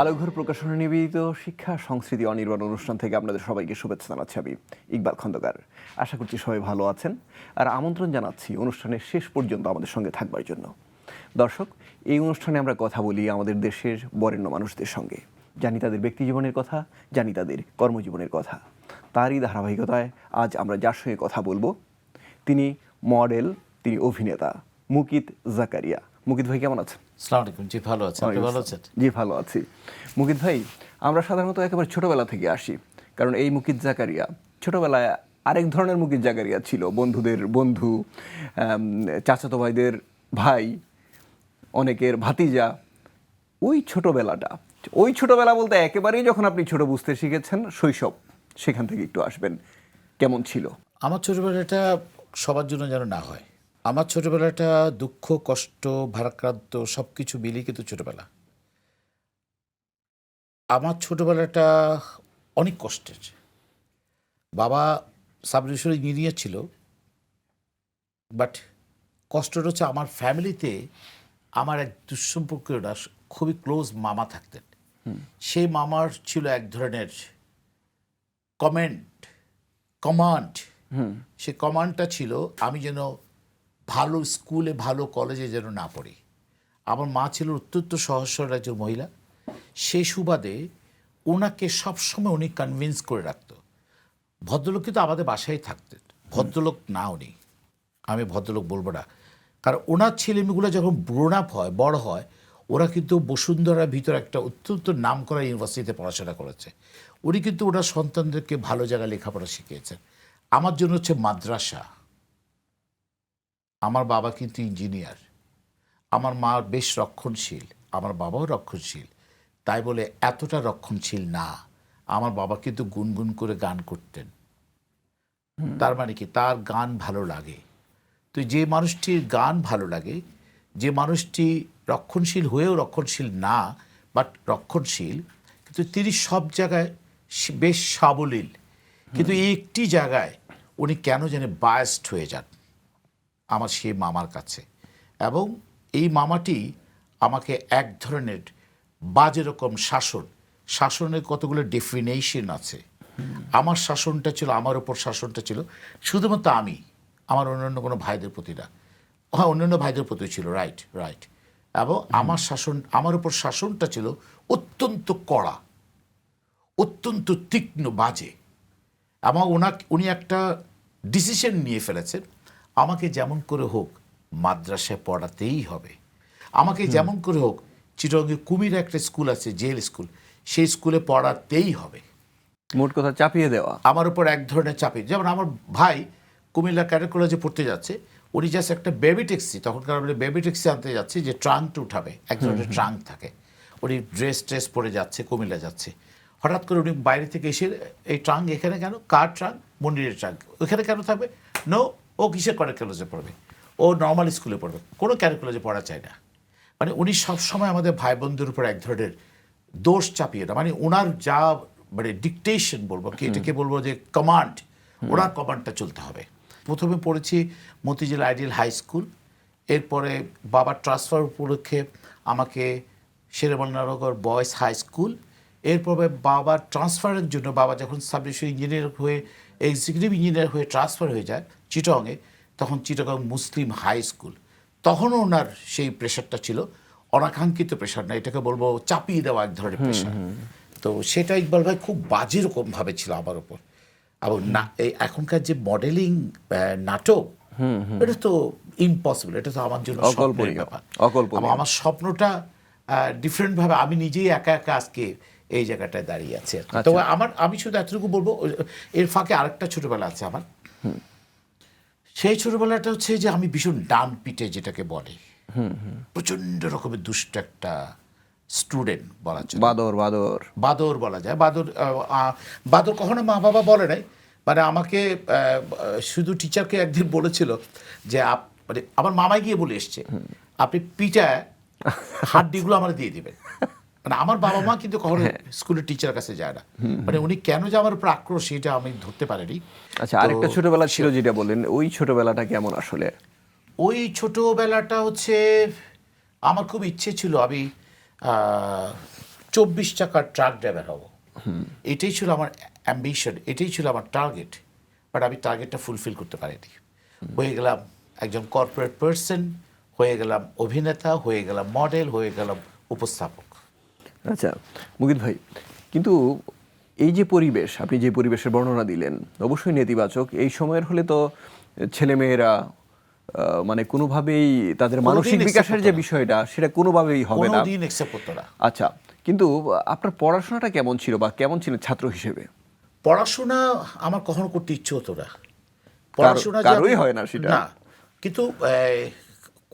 আলোঘর প্রকাশনা নিবেদিত শিক্ষা সংস্কৃতি অনির্বাণ অনুষ্ঠান থেকে আপনাদের সবাইকে শুভেচ্ছা জানাচ্ছি আমি ইকবাল খন্দকার। আশা করছি সবাই ভালো আছেন আর আমন্ত্রণ জানাচ্ছি অনুষ্ঠানের শেষ পর্যন্ত আমাদের সঙ্গে থাকবার জন্য। দর্শক, এই অনুষ্ঠানে আমরা কথা বলি আমাদের দেশের বরেণ্য মানুষদের সঙ্গে। জানি তাদের ব্যক্তিজীবনের কথা, জানি তাদের কর্মজীবনের কথা। তারই ধারাবাহিকতায় আজ আমরা যার সঙ্গে কথা বলব, তিনি মডেল, তিনি অভিনেতা মুকিত জাকারিয়া। মুকিত ভাই, কেমন আছেন? সালাম আলাইকুম জি ভালো আছেন আপনি ভালো আছেন? জি ভালো আছি। মুকিত ভাই আমরা সাধারণত একেবারে ছোটবেলা থেকে আসি কারণ এই মুকিত জাকারিয়া ছোটবেলায় আরেক ধরনের মুকিত জাকারিয়া ছিল। বন্ধুদের বন্ধু চাচাতো ভাইদের ভাই অনেকের ভাতিজা। ওই ছোটবেলাটা ওই ছোটবেলা বলতে একেবারেই যখন আপনি ছোট বুঝতে শিখেছেন শৈশব সেখান থেকে একটু আসবেন। কেমন ছিল? আমার ছোটবেলাটা সবার জন্য যেন না হয়। আমার ছোটবেলাটা দুঃখ কষ্ট ভারাক্রান্ত সব কিছু মিলিয়ে কিন্তু ছোটবেলা। আমার ছোটবেলাটা অনেক কষ্টের। বাবা সাবডিভিশন ইঞ্জিনিয়ার ছিল বাট কষ্টটা হচ্ছে আমার ফ্যামিলিতে আমার এক দুঃসম্পর্কীয় না খুবই ক্লোজ মামা থাকতেন। সেই মামার ছিল এক ধরনের কমেন্ট কমান্ড। সে কমান্ডটা ছিল আমি যেন ভালো স্কুলে, ভালো কলেজে যেন না পড়ি। আমার মা ছিল অত্যন্ত সহজ সরল একজন মহিলা। সে সুবাদে ওনাকে সবসময় উনি কনভিন্স করে রাখত। ভদ্রলোক কিন্তু আমাদের বাসায় থাকতেন। ভদ্রলোক না উনি। আমি ভদ্রলোক বলব না। কারণ ওনার ছেলেমেয়েগুলো যখন গ্রোন আপ হয়, বড় হয়, ওরা কিন্তু বসুন্ধরার ভিতর একটা অত্যন্ত নাম করা ইউনিভার্সিটিতে পড়াশোনা করেছে। উনি কিন্তু ওনার সন্তানদেরকে ভালো জায়গায় লেখাপড়া শিখিয়েছেন। আমার জন্য হচ্ছে মাদ্রাসা। আমার বাবা কিন্তু ইঞ্জিনিয়ার। আমার মা বেশ রক্ষণশীল আমার বাবাও রক্ষণশীল। তাই বলে এতটা রক্ষণশীল না। আমার বাবা কিন্তু গুনগুন করে গান করতেন। তার মানে কি? তার গান ভালো লাগে। তো যে মানুষটির গান ভালো লাগে যে মানুষটি রক্ষণশীল হয়েও রক্ষণশীল না বাট রক্ষণশীল কিন্তু তিনি সব জায়গায় বেশ সাবলীল। কিন্তু একটি জায়গায় উনি কেন জানে বায়াসড হয়ে যান। আমার সেই মামার কাছে। এবং এই মামাটি আমাকে এক ধরনের বাজে রকম শাসন শাসনের কতগুলো ডেফিনেশন আছে। আমার শাসনটা ছিল আমার ওপর শাসনটা ছিল শুধুমাত্র আমি আমার অন্যান্য কোনো ভাইদের প্রতি না। হ্যাঁ অন্যান্য ভাইদের প্রতি ছিল রাইট রাইট এবং আমার শাসন আমার উপর শাসনটা ছিল অত্যন্ত কড়া অত্যন্ত তীক্ষ্ণ বাজে। আমার ওনা উনি একটা ডিসিশন নিয়ে ফেলেছেন। আমাকে যেমন করে হোক মাদ্রাসায় পড়াতেই হবে। আমাকে যেমন করে হোক চিরঙ্গে কুমির একটা স্কুল আছে জেল স্কুল সেই স্কুলে পড়াতেই হবে। মোট কথা চাপিয়ে দেওয়া। আমার উপর এক ধরনের চাপে। যেমন আমার ভাই কুমিল্লা ক্যাডেট কলেজে পড়তে যাচ্ছে উনি জাস্ট একটা বেবি ট্যাক্সি তখনকার আমরা বেবি ট্যাক্সি আনতে যাচ্ছি যে ট্রাঙ্কটা উঠাবে এক ধরনের ট্রাঙ্ক থাকে। উনি ড্রেস ট্রেস পরে যাচ্ছে কুমিল্লা যাচ্ছে। হঠাৎ করে উনি বাইরে থেকে এসে এই ট্রাঙ্ক এখানে কেন? কার ট্রাঙ্ক মন্দিরের ট্রাঙ্ক ওখানে কেন থাকবে? নো ও কিসের ক্যাডেট কলেজে পড়বে? ও নর্মাল স্কুলে পড়বে। কোনো ক্যাডেট কলেজে পড়া চায় না। মানে উনি সবসময় আমাদের ভাই বোনদের উপর এক ধরনের দোষ চাপিয়ে দেয় মানে ওনার যা মানে ডিকটেশন বলব কি এটাকে বলব যে কমান্ড ওনার কমান্ডটা চলতে হবে। প্রথমে পড়েছি মতিঝিল আইডিয়াল হাই স্কুল এরপরে বাবার ট্রান্সফার উপলক্ষে আমাকে শেরেবানগর বয়েজ হাই স্কুল এরপরে বাবার ট্রান্সফারের জন্য বাবা যখন সাবডিভিশন ইঞ্জিনিয়ার হয়ে এক্সিকিউটিভ ইঞ্জিনিয়ার হয়ে ট্রান্সফার হয়ে যায় চিটংয়ে তখন চিটগং মুসলিম হাই স্কুল তখনও ওনার সেই প্রেশারটা ছিল অনাকাঙ্ক্ষিত প্রেশার না এটাকে বলব চাপিয়ে দেওয়া এক ধরনের প্রেশার তো সেটা ইকবাল ভাই খুব বাজে রকম ভাবে ছিল আমার উপর। এবং না এই এখনকার যে মডেলিং নাটক এটা তো ইম্পসিবল এটা তো আমার জন্য অকল্পনীয়, ব্যাপার। আমার- স্বপ্নটা ডিফারেন্ট ভাবে আমি নিজেই একা একা আজকে এই জায়গাটায় দাঁড়িয়ে আছে আর তো আমার আমি শুধু এতটুকু বলব এর ফাঁকে আরেকটা ছোটবেলা আছে আমার। সেই ছোটবেলাটা হচ্ছে যে আমি ভীষণ ডান পিটে যেটাকে বলে প্রচণ্ড রকমের দুষ্ট একটা স্টুডেন্ট বলা চলে বাদর বাদর। বাদর বলা যায়। বাদর বাদর কখনো মা বাবা বলে নাই মানে আমাকে শুধু টিচারকে একদিন বলেছিল যে আপ- মানে আমার মামাই গিয়ে বলে এসছে আপনি পিঠায় হাড্ডিগুলো আমার দিয়ে দিবেন। মানে আমার বাবা মা কিন্তু কখনো স্কুলের টিচার কাছে যায় না। মানে উনি কেন যে আমার উপর আক্রোশ সেটা আমি ধরতে পারিনি। আচ্ছা আরেকটা ছোটবেলা ছিল যেটা বললেন ওই ছোটবেলাটা কেমন আসলে? ওই ছোটবেলাটা হচ্ছে আমার খুব ইচ্ছে ছিল আমি চব্বিশ চাকার ট্রাক ড্রাইভার হব। এটাই ছিল আমার অ্যাম্বিশন এটাই ছিল আমার টার্গেট বাট আমি টার্গেটটা ফুলফিল করতে পারিনি। হয়ে গেলাম একজন কর্পোরেট পার্সন হয়ে গেলাম অভিনেতা হয়ে গেলাম মডেল হয়ে গেলাম উপস্থাপক। আচ্ছা মুকিত ভাই কিন্তু এই যে পরিবেশ আপনি যে পরিবেশের বর্ণনা দিলেন অবশ্যই নেতিবাচক। এই সময়ের হলে তো ছেলেমেয়েরা মানে কোনোভাবেই তাদের মানসিক বিকাশের যে বিষয়টা সেটা কোনোভাবেই হবে না। আচ্ছা কিন্তু আপনার পড়াশোনাটা কেমন ছিল বা কেমন ছিলেন ছাত্র হিসেবে? পড়াশোনা আমার কখনো করতে ইচ্ছে হতো না। পড়াশোনা কারোই হয় না সেটা। না কিন্তু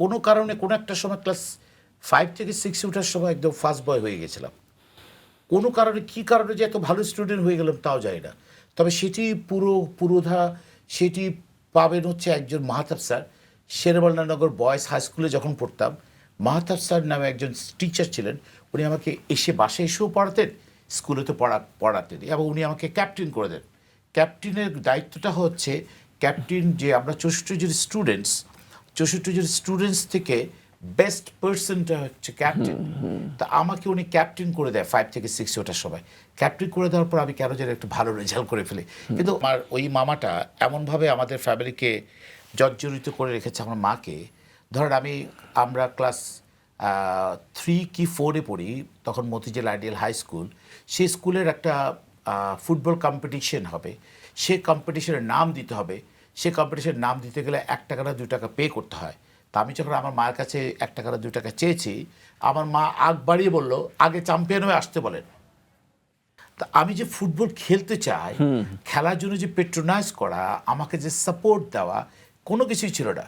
কোনো কারণে কোনো একটা সময় ক্লাস ফাইভ থেকে সিক্সে ওঠার সময় একদম ফার্স্ট বয় হয়ে গেছিলাম। কোনো কারণে, কি কারণে যে এত ভালো স্টুডেন্ট হয়ে গেলাম তাও জানি না। তবে সেটি পুরো, পুরোধা সেটি পাবেন হচ্ছে একজন Mahatab sir. Sherballanagar boys high স্কুলে যখন পড়তাম, মাহাতাব স্যার নামে একজন টিচার ছিলেন। উনি আমাকে এসে বাসায় এসেও পড়াতেন স্কুলে তো পড়া, পড়াতেন। এবং উনি আমাকে ক্যাপ্টেন করে দেন। ক্যাপ্টেনের দায়িত্বটা হচ্ছে ক্যাপ্টেন যে আমরা চৌষট্টি জন স্টুডেন্টস চৌষট্টি জন স্টুডেন্টস থেকে বেস্ট পার্সনটা হচ্ছে ক্যাপ্টেন তা আমাকে উনি ক্যাপ্টেন করে দেয় ফাইভ থেকে সিক্স ওটার সময়। ক্যাপ্টেন করে দেওয়ার পর আমি কেন যেন একটু ভালো রেজাল্ট করে ফেলি। কিন্তু আমার ওই মামাটা এমনভাবে আমাদের ফ্যামিলিকে জর্জরিত করে রেখেছে আমার মাকে। ধরেন আমি, আমরা ক্লাস থ্রি কি ফোরে পড়ি, তখন মতিঝিল আইডিয়াল হাই স্কুল সেই স্কুলের একটা ফুটবল কম্পিটিশন হবে। সে কম্পিটিশনের নাম দিতে হবে। সে কম্পিটিশনের নাম দিতে গেলে এক টাকা না দু টাকা পে করতে হয়। তা আমি যখন আমার মায়ের কাছে এক টাকা দু টাকা চেয়েছি আমার মা আগ বাড়িয়ে বলল আগে চ্যাম্পিয়ন হয়ে আসতে বলেন। তা আমি যে ফুটবল খেলতে চাই খেলার জন্য যে পেট্রোনাইজ করা আমাকে যে সাপোর্ট দেওয়া কোনো কিছুই ছিল না।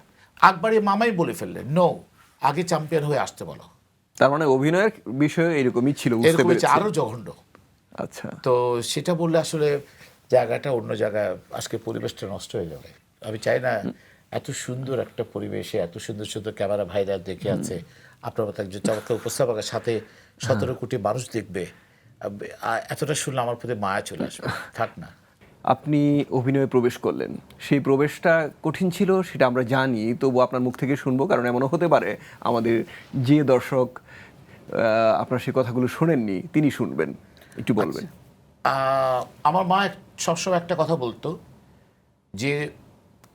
আকবারে মামাই বলে ফেললেন নো আগে চ্যাম্পিয়ন হয়ে আসতে বলো। তার মানে অভিনয়ের বিষয় এরকমই ছিল বুঝতে এরকম হচ্ছে আরও জঘন্য। আচ্ছা। তো সেটা বললে আসলে জায়গাটা অন্য জায়গায় আজকে পরিবেশটা নষ্ট হয়ে যাবে। আমি চাই না এত সুন্দর একটা পরিবেশে এত সুন্দর সুন্দর ক্যামেরা ভাইরা দেখে আছে। আপনার মতো একজন চমৎকার উপস্থাপকের সাথে সতেরো কোটি মানুষ দেখবে। এতটা শুনলে আমার প্রতি মায়া চলে আসবে। থাক না। আপনি অভিনয়ে প্রবেশ করলেন। সেই প্রবেশটা কঠিন ছিল সেটা আমরা জানি। তবু আপনার মুখ থেকে শুনব কারণ এমনও হতে পারে আমাদের যে দর্শক আপনার সেই কথাগুলো শোনেননি তিনি শুনবেন। একটু বলবেন। আমার মা সবসময় একটা কথা বলতো যে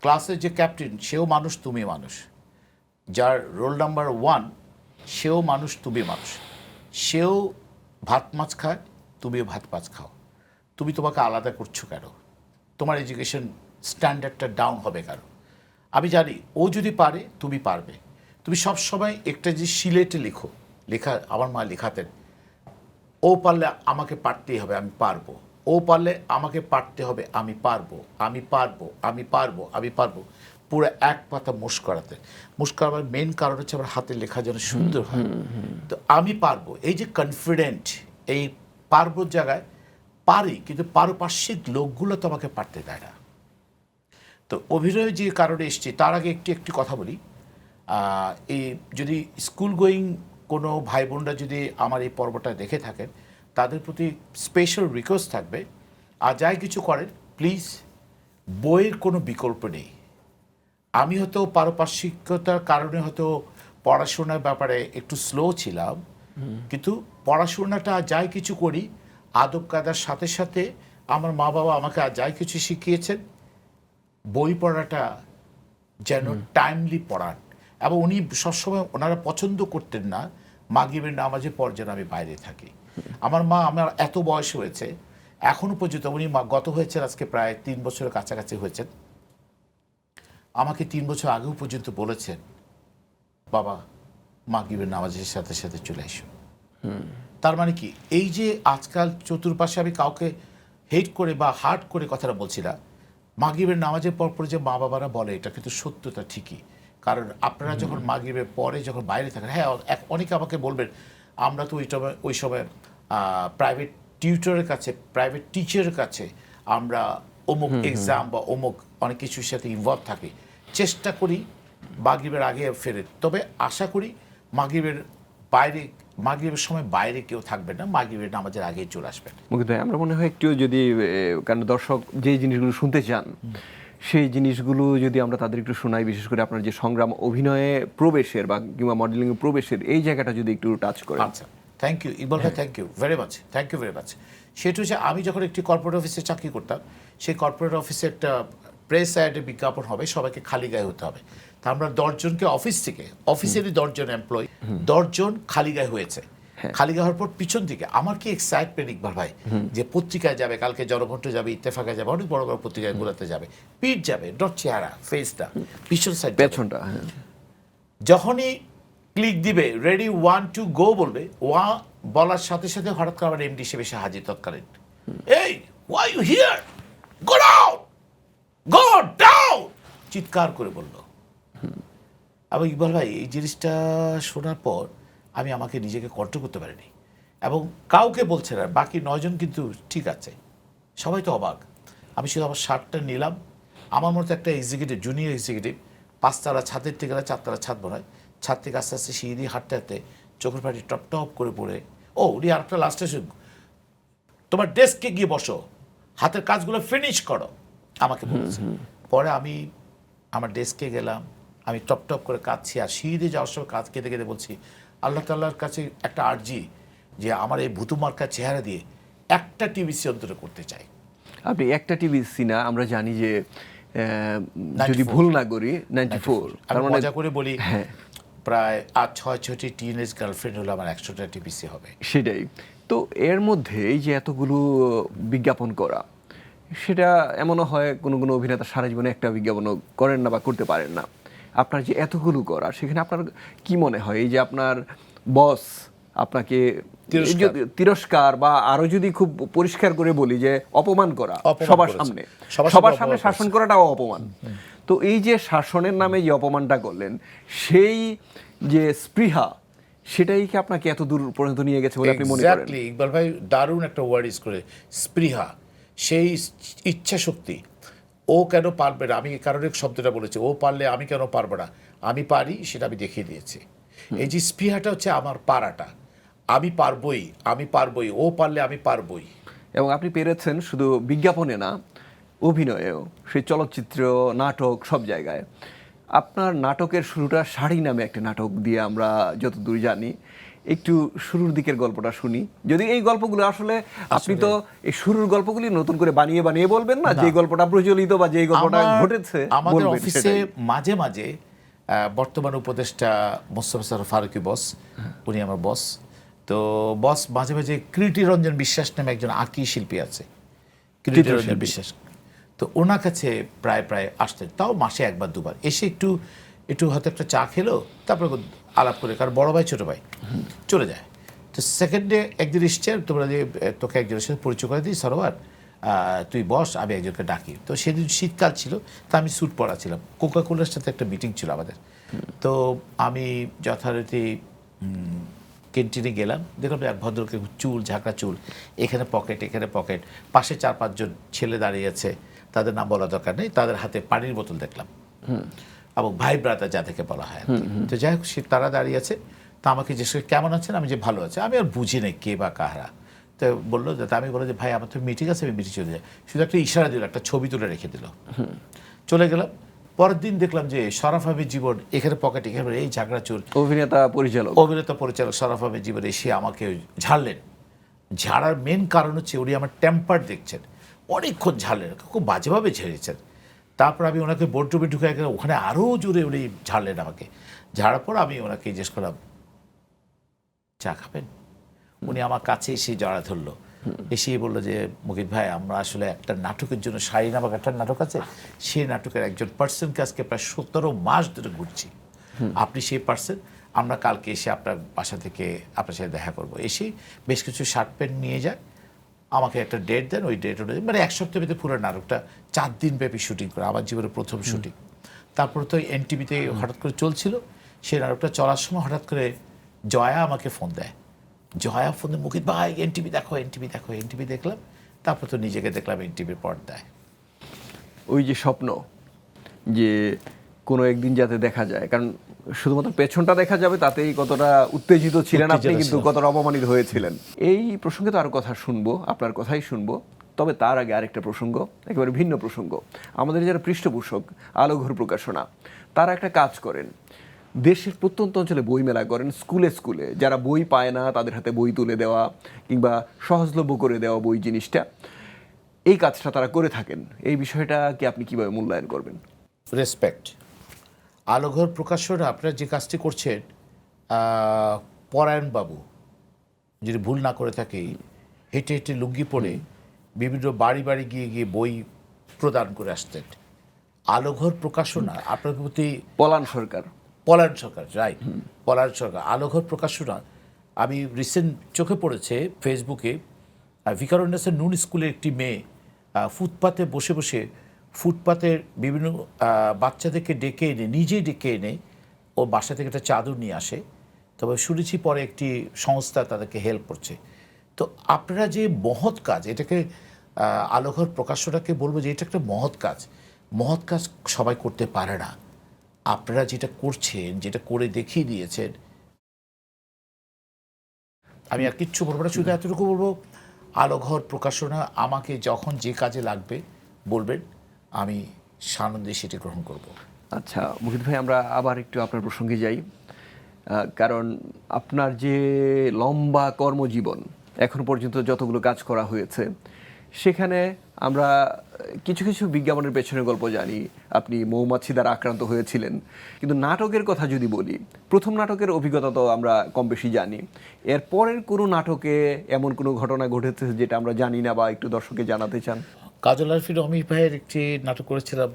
ক্লাসের যে ক্যাপ্টেন, সেও মানুষ তুমি মানুষ। যার রোল নাম্বার ওয়ান, সেও মানুষ তুমি মানুষ। সেও ভাত মাছ খায়, তুমিও ভাত মাছ খাও। তুমি তোমাকে আলাদা করছ কেন? তোমার এডুকেশন স্ট্যান্ডার্ডটা ডাউন হবে কেন? আমি জানি, ও যদি পারে, তুমি পারবে। তুমি সবসময় একটা যে সিলেটে লেখো। লেখা, আমার মা লেখাতেন, ও পারলে আমাকে পারতেই হবে, আমি পারব। ও পারলে আমাকে পারতে হবে আমি পারব আমি পারব আমি পারব আমি পারব। পুরো এক পাতা মুস্করাতে মুস্করাবার মেন কারণ হচ্ছে আমার হাতের লেখা যেন সুন্দর হয়। তো আমি পারব। এই যে কনফিডেন্ট এই পারব জায়গায় পারি কিন্তু পারপার্শ্বিক লোকগুলো তো আমাকে পারতে দেয় না। তো অভিনয় যে কারণে এসছে তার আগে একটি একটি কথা বলি। এই যদি স্কুল গোয়িং কোনো ভাই বোনরা যদি আমার এই পর্বটা দেখে থাকেন তাদের প্রতি স্পেশাল রিকোয়েস্ট থাকবে। আর যাই কিছু করেন প্লিজ বইয়ের কোনো বিকল্প নেই। আমি হয়তো পারপার্শ্বিকতার কারণে হয়তো পড়াশোনার ব্যাপারে একটু স্লো ছিলাম। কিন্তু পড়াশোনাটা যাই কিছু করি আদব কায়দার সাথে সাথে আমার মা বাবা আমাকে আর যাই কিছু শিখিয়েছেন বই পড়াটা যেন টাইমলি পড়ান। এবং উনি সবসময় ওনারা পছন্দ করতেন না মাগিবের নামাজের পর যেন আমি বাইরে থাকি। আমার মা আমার এত বয়স হয়েছে এখনও পর্যন্ত উনি গত হয়েছেন আজকে প্রায় তিন বছরের কাছাকাছি হয়েছেন। আমাকে তিন বছর আগেও পর্যন্ত বলেছেন বাবা মাগরিবের নামাজের সাথে সাথে চলে এসো তার মানে কি এই যে আজকাল চতুর্পাশে আমি কাউকে হেট করে বা হার্ট করে কথাটা বলছি না মাগরিবের নামাজের পর পরে যে মা বাবারা বলে এটা কিন্তু সত্যতা ঠিকই। কারণ আপনারা যখন মাগরিবের পরে যখন বাইরে থাকেন হ্যাঁ অনেকে আমাকে বলবেন আমরা তো ওই সময় ওই সময় প্রাইভেট টিউটরের কাছে প্রাইভেট টিচারের কাছে আমরা অমুক এক্সাম বা অমুক অনেক কিছুর সাথে ইনভলভ থাকি। চেষ্টা করি মাগরিবের আগে ফেরে। তবে আশা করি মাগরিবের বাইরে মাগরিবের সময় বাইরে কেউ থাকবে না মাগরিবের নামাজের আগে চলে আসবেন। ভাই আমরা মনে হয় একটু যদি কারণ দর্শক যে জিনিসগুলো শুনতে চান সেই জিনিসগুলো যদি আমরা তাদের একটু শোনাই বিশেষ করে আপনার যে সংগ্রাম অভিনয়ে প্রবেশের বা কিংবা মডেলিং প্রবেশের এই জায়গাটা যদি একটু টাচ করেন। আচ্ছা থ্যাংক ইউ ইকবাল ভাই thank you very much thank you very much সেটা হচ্ছে আমি যখন একটি কর্পোরেট অফিসে চাকরি করতাম সেই কর্পোরেট অফিসে একটা প্রেস অ্যাডে বিজ্ঞাপন হবে সবাইকে খালি গায়ে হতে হবে। তা আমরা দশজনকে অফিস থেকে অফিসেরই দশজন এমপ্লয়ি দশজন খালি গায়ে হয়েছে। খালি গায়ে হওয়ার পর পিছন দিকে আমার কি এক্সাইটমেন্ট ইকবাল ভাই? যে পত্রিকায় যাবে কালকে জনকণ্ঠ যাবে ইত্তেফাকা যাবে অনেক বড় বড় পত্রিকায় গুলাতে যাবে পিঠ যাবে ডট চেহারা ফেসটা পিছন সাইড পেছনটা হ্যাঁ। যখনই ক্লিক দিবে রেডি ওয়ান টু গো বলবে ওয়া বলার সাথে সাথে হঠাৎ করে আমার এমডি হিসেবে এসে হাজির তৎকালীন। এই why you here go out go down চিৎকার করে বলল। এবং ইকবাল ভাই এই জিনিসটা শোনার পর আমি আমাকে নিজেকে কন্ট্রোল করতে পারিনি। এবং কাউকে বলছে না বাকি নয়জন কিন্তু ঠিক আছে। সবাই তো অবাক। আমি শুধু আমার শার্টটা নিলাম। আমার মতো একটা এক্সিকিউটিভ জুনিয়র এক্সিকিউটিভ পাঁচতলা ছাদের থেকে চারতলা ছাদ বানায় ছাদ থেকে আস্তে আস্তে সিঁড়ি দিয়ে হাঁটতে হাঁটতে চোখের পাটি টপ টপ করে পড়ে। ও উনি আরেকটা লাস্টে তোমার ডেস্কে গিয়ে বসো। হাতের কাজগুলো ফিনিশ করো আমাকে বলেছে। পরে আমি আমার ডেস্কে গেলাম। আমি টপ টপ করে কাঁদছি আর সিঁড়ি দিয়ে যাওয়ার সময় কাজ কেঁদে কেঁদে বলছি আল্লাহ তাল্লাহর কাছে একটা আর্জি যে আমার এই ভুতুমার্কার চেহারা দিয়ে একটা টিভিসি অন্তরে করতে চাই। আপনি একটা টিভি সি না আমরা জানি যে যদি ভুল না করি নাইনটি ফোর আমি মানে মজা করে বলি হ্যাঁ। প্রায় আট ছয় ছয়টি টিনেজ গার্লফ্রেন্ড হলো আমার একশোটা টিভিসি হবে। সেটাই। তো এর মধ্যে এই যে এতগুলো বিজ্ঞাপন করা সেটা এমনও হয় কোনো কোনো অভিনেতা সারা জীবনে একটা বিজ্ঞাপনও করেন না বা করতে পারেন না। আপনার যে এতগুলো করা সেখানে আপনার কি মনে হয়? এই যে আপনার বস আপনাকে তিরস্কার। বা আরও যদি খুব পরিষ্কার করে বলি যে অপমান করা সবার সামনে। সবার সামনে শাসন করাটাও অপমান। তো এই যে শাসনের নামে যে অপমানটা করলেন সেই যে স্পৃহা সেটাই কি আপনাকে এত দূর পর্যন্ত নিয়ে গেছে বলে আপনি মনে করেন? ইকবাল ভাই দারুণ একটা ওয়ার্ড ইউজ করে স্পৃহা। সেই ইচ্ছা শক্তি ও কেন পারবে না? আমি কারণে শব্দটা বলেছি। ও পারলে আমি কেন পারব না? আমি পারি সেটা আমি দেখিয়ে দিয়েছি। এই যে স্পৃহাটা হচ্ছে আমার পারাটা। আমি পারবই আমি পারবই ও পারলে আমি পারবই। এবং আপনি পেরেছেন শুধু বিজ্ঞাপনে না অভিনয়েও সেই চলচ্চিত্র নাটক সব জায়গায়। আপনার নাটকের শুরুটা শাড়ি নামে একটা নাটক দিয়ে আমরা যতদূর জানি। একটু শুরুর দিকের গল্পটা শুনি। যদি এই গল্পগুলো আসলে আপনি তো এই শুরুর গল্পগুলি নতুন করে বানিয়ে বানিয়ে বলবেন না যে গল্পটা প্রচলিত বা যে গল্পটা ঘটেছে আমাদের অফিসে মাঝে মাঝে বর্তমান উপদেষ্টা মোস্তফা স্যার ফারুকি বস উনি আমার বস। তো বস মাঝে মাঝে কৃতি রঞ্জন বিশ্বাস নামে একজন আঁকি শিল্পী আছে। কৃতি রঞ্জন বিশ্বাস। তো ওনার কাছে প্রায় প্রায় আসতেন তাও মাসে একবার দুবার। এসে একটু একটু হয়তো একটা চা খেলো তারপরে আলাপ করে, কারণ বড় ভাই, ছোট ভাই। চলে যায়। তো সেকেন্ড ডে একদিন এসছে, তোমরা যে তোকে একজনের সাথে পরিচয় করে দিই, সরোয়ার। তুই বস, আমি একজনকে ডাকি। তো সেদিন শীতকাল ছিল, তা আমি স্যুট পরা ছিলাম কোকা কোলার সাথে একটা মিটিং ছিল আমাদের। তো আমি যথারীতি ক্যান্টিনে গেলাম। দেখলাম এক ভদ্রকে চুল, ঝাঁকড়া চুল, এখানে পকেট এখানে পকেট পাশে চার পাঁচজন ছেলে দাঁড়িয়ে আছে। তাদের নাম বলা দরকার নেই। তাদের হাতে পানির বোতল দেখলাম। এবং ভাই ব্রাদার যাদেরকে বলা হয়। তো যাই হোক সে তারা দাঁড়িয়ে আছে। তা আমাকে করে কেমন আছেন? আমি যে ভালো আছে। আমি আর বুঝি নাই কে বা কাহারা তো বলল যে আমি বলল যে ভাই আমার তো মিটিং আছে আমি মিটিং চলে যাই। শুধু একটা ইশারা দিল একটা ছবি তুলে রেখে দিল। চলে গেলাম। পরের দিন দেখলাম যে সরাফ আহমেদ জীবন এখানে পকেট এখানে এই ঝাঁকড়া চুল অভিনেতা পরিচালক। অভিনেতা পরিচালক সরাফ আহমেদ জীবন এসে আমাকে ঝাড়লেন। ঝাড়ার মেন কারণ হচ্ছে উনি আমার টেম্পার দেখছেন। অনেকক্ষণ ঝাড়লেন খুব বাজেভাবে ঝেড়েছেন। তারপর আমি ওনাকে বোর্ডরুমে ঢুকে গেলাম ওখানে আরও জোরে উনি ঝাড়লেন আমাকে। ঝাড়ার পর আমি ওনাকে জিজ্ঞেস করলাম, চা খাবেন? উনি আমার কাছে এসে জড়া ধরলো। এসে বলল যে মুকিত ভাই, আমরা আসলে একটা নাটকের জন্য শাড়ি নামক একটা নাটক আছে। সেই নাটকের একজন পার্সনকে আজকে প্রায় সতেরো মাস ধরে ঘুরছি। আপনি সেই পার্সন, আমরা কালকে এসে আপনার বাসা থেকে আপনার সাথে দেখা করব। এসে বেশ কিছু শার্ট প্যান্ট নিয়ে যায়। আমাকে একটা ডেট দেন ওই ডেট অনুযায়ী মানে এক সপ্তাহের ভিতরে পুরো নাটকটা চার দিন ব্যাপী শুটিং করে আমার জীবনের প্রথম শুটিং তারপর তো এনটিভিতে হঠাৎ করে চলছিল সেই নাটকটা চলার সময় হঠাৎ করে জয়া আমাকে ফোন দেয়। জয়া ফোন দিয়ে মুকিত ভাই এনটিভি দেখো এনটিভি দেখো এনটিভি দেখলাম। তারপর তো নিজেকে দেখলাম এনটিভির পর্দায়। ওই যে স্বপ্ন যে কোনো একদিন যাতে দেখা যায়। কারণ শুধুমাত্র পেছনটা দেখা যাবে তাতেই কতটা উত্তেজিত ছিলেন আপনি কিন্তু কতটা অপমানিত হয়েছিলেন। এই প্রসঙ্গে তো আরও কথা শুনব আপনার কথাই শুনব। তবে তার আগে আরেকটা প্রসঙ্গ একেবারে ভিন্ন প্রসঙ্গ। আমাদের যারা পৃষ্ঠপোষক আলোঘর প্রকাশনা তারা একটা কাজ করেন। দেশের প্রত্যন্ত অঞ্চলে বই মেলা করেন স্কুলে স্কুলে। যারা বই পায় না তাদের হাতে বই তুলে দেওয়া কিংবা সহজলভ্য করে দেওয়া বই জিনিসটা এই কাজটা তারা করে থাকেন। এই বিষয়টা কি আপনি কীভাবে মূল্যায়ন করবেন? রেসপেক্ট আলোঘর প্রকাশনা আপনারা যে কাজটি করছেন পরায়ণবাবু যদি ভুল না করে থাকে হেঁটে হেঁটে লুঙ্গি পরে বিভিন্ন বাড়ি বাড়ি গিয়ে গিয়ে বই প্রদান করে আসতেন। আলোঘর প্রকাশনা আপনার প্রতি পলান সরকার। পলায়ন সরকার রাইট পলায়ন সরকার। আলোঘর প্রকাশনা আমি রিসেন্ট চোখে পড়েছে ফেসবুকে ভিকারণ্যাসের নুন স্কুলের একটি মেয়ে ফুটপাতে বসে বসে ফুটপাতের বিভিন্ন বাচ্চাদেরকে ডেকে এনে নিজেই ডেকে এনে ও বাসা থেকে একটা চাদর নিয়ে আসে। তবে শুনেছি পরে একটি সংস্থা তাদেরকে হেল্প করছে। তো আপনারা যে মহৎ কাজ, এটাকে আলোঘর প্রকাশনাকে বলব যে এটা একটা মহৎ কাজ। মহৎ কাজ সবাই করতে পারে না। আপনারা যেটা করছেন, যেটা করে দেখিয়ে দিয়েছেন, আমি আর কিচ্ছু বলব না, শুধু এতটুকু বলব আলোঘর প্রকাশনা আমাকে যখন যে কাজে লাগবে বলবেন আমি সানন্দে সেটি গ্রহণ করব। আচ্ছা মুহিত ভাই, আমরা আবার একটু আপনার প্রসঙ্গে যাই। কারণ আপনার যে লম্বা কর্মজীবন, এখন পর্যন্ত যতগুলো কাজ করা হয়েছে, সেখানে আমরা কিছু কিছু বিজ্ঞাপনের পেছনের গল্প জানি। আপনি মৌমাছি দ্বারা আক্রান্ত হয়েছিলেন। কিন্তু নাটকের কথা যদি বলি, প্রথম নাটকের অভিজ্ঞতা তো আমরা কম বেশি জানি। এর পরের কোনো নাটকে এমন কোনো ঘটনা ঘটেছে যেটা আমরা জানি না বা একটু দর্শকে জানাতে চান? কাজল আরফির অমিত ভাইয়ের একটি নাটক করেছিলাম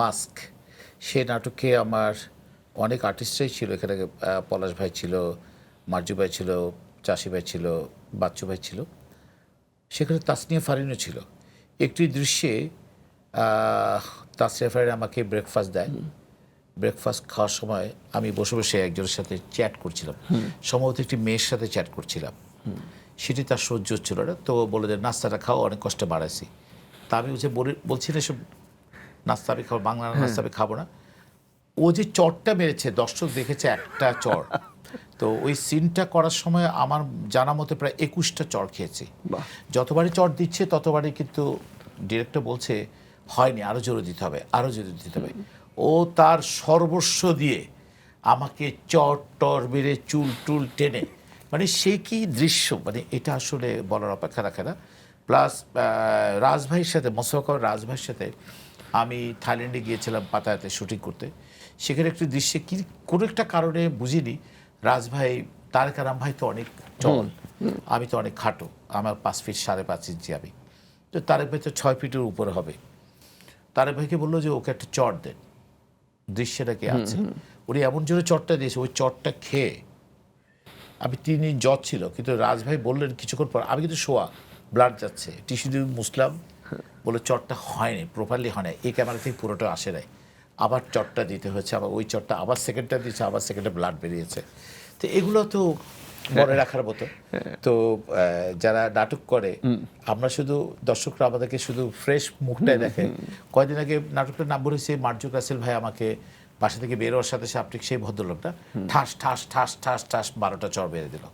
মাস্ক। সে নাটকে আমার অনেক আর্টিস্টরাই ছিল। এখানে পলাশ ভাই ছিল মার্জু ভাই ছিল চাষি ভাই ছিল বাচ্চু ভাই ছিল। সেখানে তাসনিয়া ফারিনও ছিল। একটি দৃশ্যে তাসনিয়া ফারিন আমাকে ব্রেকফাস্ট দেয়। ব্রেকফাস্ট খাওয়ার সময় আমি বসে বসে একজনের সাথে চ্যাট করছিলাম। সম্ভবত একটি মেয়ের সাথে চ্যাট করছিলাম। সেটি তার সহ্য হচ্ছিল না। তো বলে যে নাস্তাটা খাও অনেক কষ্টে বাড়াইছি। তা আমি বলি- বলছি না সব নাস্তা আমি খাব বাংলা নাস্তা আমি খাব না। ও যে চরটা মেরেছে দর্শক দেখেছে একটা চর তো ওই সিনটা করার সময় আমার জানা মতে প্রায় একুশটা চর খেয়েছি। যতবারই চর দিচ্ছে ততবারই কিন্তু ডিরেক্টর বলছে হয়নি আরও জোরে দিতে হবে আরও জোরে দিতে হবে। ও তার সর্বস্ব দিয়ে আমাকে চর টর মেরে চুল টুল টেনে মানে সে কি দৃশ্য? মানে এটা আসলে বলার অপেক্ষা রাখে না। প্লাস রাজভাইয়ের সাথে মোসাফর রাজভাইয়ের সাথে আমি থাইল্যান্ডে গিয়েছিলাম পাতায়াতে শুটিং করতে। সেখানে একটি দৃশ্যে কি কোনো একটা কারণে বুঝিনি রাজভাই তারেক আরাম ভাই তো অনেক চল আমি তো অনেক খাটো আমার পাঁচ ফিট সাড়ে পাঁচ ইঞ্চি আমি। তো তারেক ভাই তো ছয় ফিটের উপরে হবে। তারেক ভাইকে বলল যে ওকে একটা চট দেন। দৃশ্যটা কে আছে? উনি এমন জোরে চটটা দিয়েছে ওই চটটা খেয়ে আমি তিন দিন জ্বর ছিল কিন্তু রাজভাই বললেন কিছুক্ষণ পর আমি কিন্তু শোয়া ব্লাড যাচ্ছে টিস্যু দিয়ে মুসলাম বলে চটটা হয়নি প্রপারলি হয় না এই ক্যামেরা থেকে পুরোটা আসে নাই। আবার চটটা দিতে হয়েছে আবার ওই চটটা আবার সেকেন্ডটা দিয়েছে আবার সেকেন্ডে ব্লাড বেরিয়েছে। তো এগুলো তো মনে রাখার মতো। তো যারা নাটক করে আমরা শুধু দর্শকরা আমাদেরকে শুধু ফ্রেশ মুখটাই দেখে। কয়দিন আগে নাটকটার নাম বলেছে মার্জু কাসেল ভাই আমাকে বাসা থেকে বেরোয়ার সাথে সাথে আপনি সেই ভদ্রলোকটা ঠাস ঠাস ঠাস ঠাস ঠাস বারোটা চর বেড়ে দিল।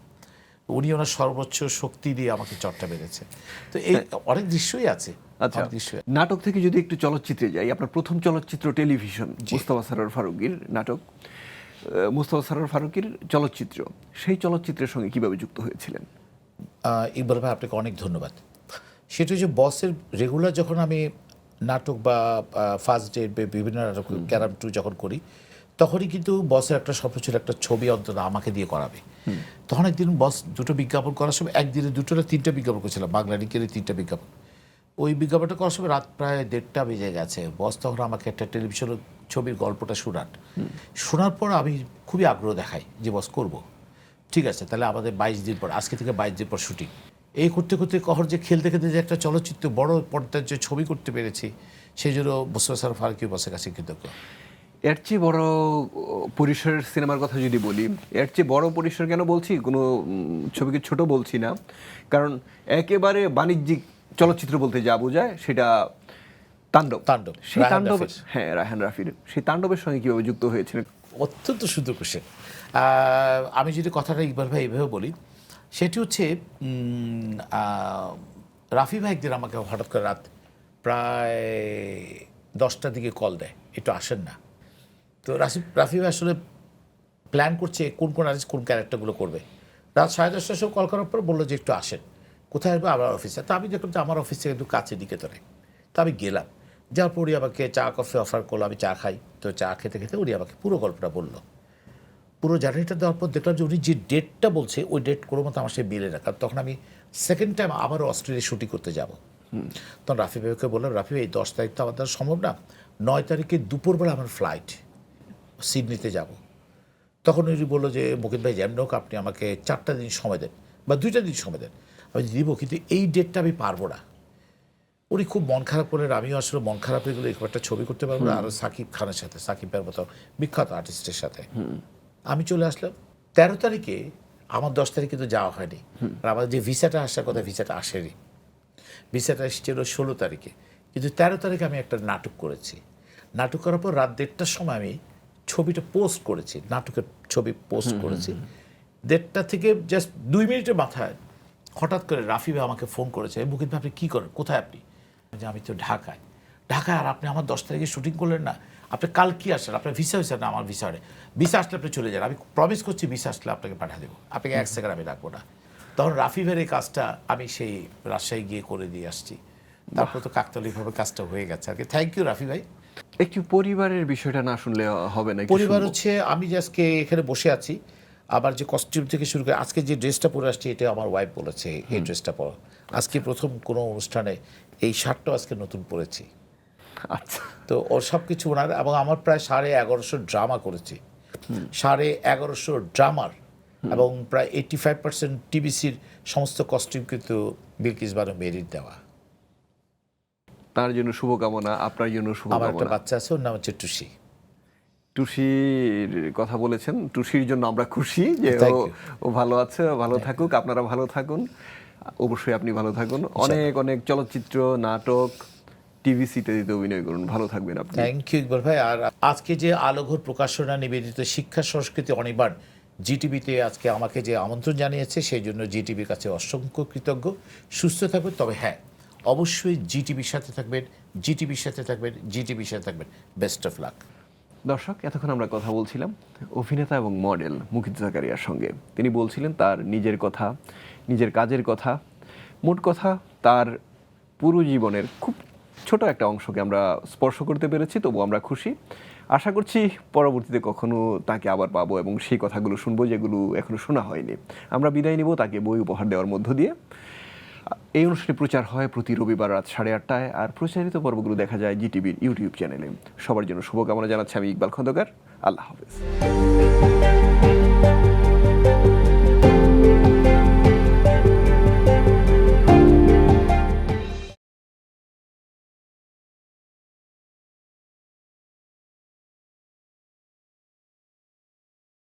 উনি ওনার সর্বোচ্চ শক্তি দিয়ে আমাকে চরটা বেড়েছে তো এই অনেক দৃশ্যই আছে। আচ্ছা। নাটক থেকে যদি একটু চলচ্চিত্রে যাই আপনার প্রথম চলচ্চিত্র টেলিভিশন মুস্তফা সরোয়ার ফারুকির নাটক মুস্তফা সরোয়ার ফারুকির চলচ্চিত্র সেই চলচ্চিত্রের সঙ্গে কীভাবে যুক্ত হয়েছিলেন? ইকবাল ভাই আপনাকে অনেক ধন্যবাদ। সেটা যে বসের রেগুলার যখন আমি নাটক বা ফার্স্ট ডে বিভিন্ন নাটক ক্যারাম টু যখন করি তখনই কিন্তু বসের একটা স্বপ্ন ছিল একটা ছবি অন্তত আমাকে দিয়ে করাবে। তখন একদিন বস দুটো বিজ্ঞাপন করার সময় একদিনে দুটো না তিনটা বিজ্ঞাপন করেছিলাম বাংলা লিখের তিনটা বিজ্ঞাপন। ওই বিজ্ঞাপনটা করার সময় রাত প্রায় দেড়টা বেজে গেছে। বস তখন আমাকে একটা টেলিভিশন ছবির গল্পটা শোনান। শোনার পর আমি খুবই আগ্রহ দেখাই যে বস করব। ঠিক আছে তাহলে আমাদের বাইশ দিন পর আজকে থেকে বাইশ দিন পর শুটিং এই করতে করতে কহর যে খেলতে খেলতে যে একটা চলচ্চিত্র বড় পর্দার যে ছবি করতে পেরেছি সেই জন্য মুস্তফা ফারুকি বসের কাছে কৃতজ্ঞ। এর চেয়ে বড় পরিসরের সিনেমার কথা যদি বলি এর চেয়ে বড় পরিসর কেন বলছি? কোনো ছবিকে ছোট বলছি না। কারণ একেবারে বাণিজ্যিক চলচ্চিত্র বলতে যা বোঝায় সেটা তাণ্ডব। তাণ্ডব, সেই তাণ্ডব হ্যাঁ রায়হান রাফির। সেই তাণ্ডবের সঙ্গে কীভাবে যুক্ত হয়েছিলেন? অত্যন্ত সুন্দর কোশ্চেন আমি যদি কথাটা ইকবাল ভাই এভাবে বলি সেটি হচ্ছে রাফি ভাই একদিন আমাকে হঠাৎ করে রাত প্রায় দশটার দিকে কল দেয়, একটু আসেন না। তো রাফি রাফি ভাই আসলে প্ল্যান করছে কোন কোন আর্টিস্ট কোন ক্যারেক্টারগুলো করবে। রাত সাড়ে দশটার সময় কল করার পর বলল যে একটু আসেন, কোথায় আসবে? আমার অফিসে তো আমি দেখলাম যে আমার অফিস একটু কাছে দিকে তোরে তো আমি গেলাম, যাওয়ার পর আমাকে চা কফি অফার করল, আমি চা খাই। তো চা খেতে খেতে উনি আমাকে পুরো গল্পটা বলল। পুরো জার্নিটা দেওয়ার পর দেখলাম যে উনি যে ডেটটা বলছে ওই ডেট কোনো মতো আমার সে মিলে না। কারণ তখন আমি সেকেন্ড টাইম আবারও অস্ট্রেলিয়া শুটিং করতে যাব। তখন রাফি ভাইকে বললাম রাফি ভাই এই দশ তারিখ তো আমার দ্বারা সম্ভব না। নয় তারিখে দুপুরবেলা আমার ফ্লাইট সিডনিতে যাব। তখন উনি বলল যে মুকিত ভাই যেমন হোক আপনি আমাকে চারটা দিন সময় দেন বা দুইটা দিন সময় দেন। আমি দিব কিন্তু এই ডেটটা আমি পারব না। উনি খুব মন খারাপ করলেন আমিও আসলে মন খারাপ হয়ে গেলে একটা ছবি করতে পারব না। আরও সাকিব খানের সাথে সাকিবের মতো বিখ্যাত আর্টিস্টের সাথে। আমি চলে আসলাম। তেরো তারিখে আমার দশ তারিখে তো যাওয়া হয়নি। আর আমার যে ভিসাটা আসার কথা ভিসাটা আসেনি। ভিসাটা এসেছিল ষোলো তারিখে। কিন্তু তেরো তারিখে আমি একটা নাটক করেছি। নাটক করার পর রাত দেড়টার সময় আমি ছবিটা পোস্ট করেছি। নাটকের ছবি পোস্ট করেছি। দেড়টা থেকে জাস্ট দুই মিনিটের মাথায় হঠাৎ করে রাফি ভাই আমাকে ফোন করেছে মুকিত ভাই আপনি কী করেন? কোথায় আপনি? যে আমি তো ঢাকায়। ঢাকায় আর আপনি আমার দশ তারিখে শুটিং করলেন না। আপনি কাল কি আসেন আপনার ভিসা হয়েছে না আমার ভিসা ভিসা আসলে আপনি চলে যান। আমি প্রমিস করছি ভিসা আসলে আপনাকে পাঠিয়ে দেবো। আপনাকে এক সেকেন্ড আমি রাখব না। তখন রাফি ভাইয়ের কাজটা আমি সেই রাজশাহী গিয়ে করে দিয়ে আসছি। তারপর তো কাকতালীভাবে কাজটা হয়ে গেছে। আর কি থ্যাংক ইউ রাফি ভাই। একটু পরিবারের বিষয়টা না শুনলে হবে না? পরিবার হচ্ছে আমি যে আজকে এখানে বসে আছি আবার যে কস্টিউম থেকে শুরু করে আজকে যে ড্রেসটা পরে আসছি এটা আমার ওয়াইফ বলেছে এই ড্রেসটা পরো। আজকে প্রথম কোনো অনুষ্ঠানে এই শার্টটাও আজকে নতুন পরেছি। আচ্ছা। তো ওর সব কিছু ওনার এবং আমার প্রায় সাড়ে এগারোশো ড্রামা করেছি। সাড়ে এগারোশো ড্রামার এবং প্রায় এইটি ফাইভ পার্সেন্ট টিবিসির সমস্ত কস্টিউম কিন্তু বিলকিস বানু মেরিট দেওয়া। তার জন্য শুভকামনা আপনার জন্য আমার একটা বাচ্চা আছে ওর নাম হচ্ছে টুসি। টুসির কথা বলেছেন টুসির জন্য আমরা খুশি যে ও ও ভালো আছে ভালো থাকুক আপনারা ভালো থাকুন। অবশ্যই আপনি ভালো থাকুন। অনেক অনেক চলচ্চিত্র নাটক টিভিসিতে দিতে অভিনয় করুন। ভালো থাকবেন আপনি। থ্যাংক ইউ ইকবাল ভাই। আর আজকে যে আলোঘর প্রকাশনা নিবেদিত শিক্ষা সংস্কৃতি অনিবার্য জিটিভিতে আজকে আমাকে যে আমন্ত্রণ জানিয়েছে সেই জন্য জিটিভির কাছে অসংখ্য কৃতজ্ঞ। সুস্থ থাকবেন তবে হ্যাঁ অবশ্যই জিটিভির সাথে থাকবেন জিটিভির সাথে থাকবেন জিটিভির সাথে থাকবেন। বেস্ট অফ লাক দর্শক এতক্ষণ আমরা কথা বলছিলাম অভিনেতা এবং মডেল মুকিত জাকারিয়ার সঙ্গে। তিনি বলছিলেন তার নিজের কথা নিজের কাজের কথা। মোট কথা তার পুরো জীবনের খুব ছোট একটা অংশকে আমরা স্পর্শ করতে পেরেছি, তবু আমরা খুশি। আশা করছি পরবর্তীতে কখনো তাকে আবার পাবো এবং সেই কথাগুলো শুনব যেগুলো এখনও শোনা হয়নি। আমরা বিদায় নিব তাকে বই উপহার দেওয়ার মধ্য দিয়ে। এই অনুষ্ঠানে প্রচার হয় প্রতি রবিবার রাত সাড়ে আটটায় আর প্রচারিত পর্বগুলো দেখা যায় জিটিভির ইউটিউব চ্যানেলে। সবার জন্য শুভকামনা জানাচ্ছি আমি ইকবাল খন্দকার। আল্লাহ হাফেজ।